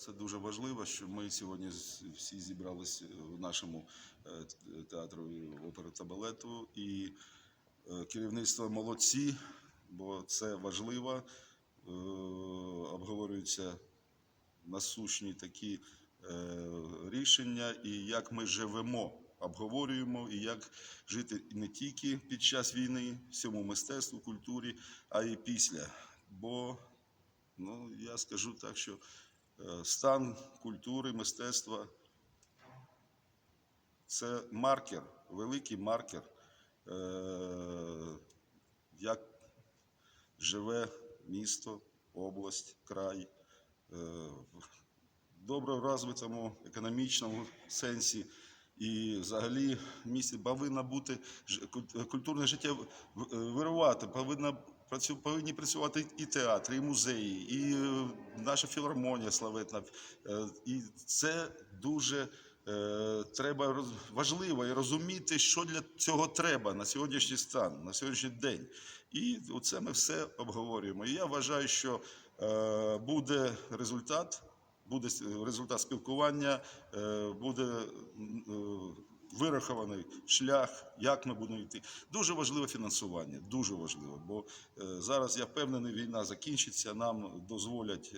Це дуже важливо, що ми сьогодні всі зібралися в нашому е, т- театрі опери та балету. І е, керівництво молодці, бо це важливо. Е, Обговорюються насущні такі е, рішення, і як ми живемо, обговорюємо, і як жити не тільки під час війни, всьому мистецтву, культурі, а й після. Бо ну, я скажу так, що е, стан культури, мистецтва це маркер, великий маркер, е, як живе місто, область, край е, добре розвитому економічному сенсі. І взагалі місті повинно бути культурне життя вирувати, повинна повинні працювати і театри, і музеї, і е, наша філармонія славетна. Е, І це дуже е, треба важливо і розуміти, що для цього треба на сьогоднішній стан, на сьогоднішній день. І оце ми все обговорюємо. І я вважаю, що е, буде результат, буде результат спілкування, буде вирахований шлях, як ми будемо йти. Дуже важливе фінансування, дуже важливо. Бо зараз я впевнений, війна закінчиться, нам дозволять.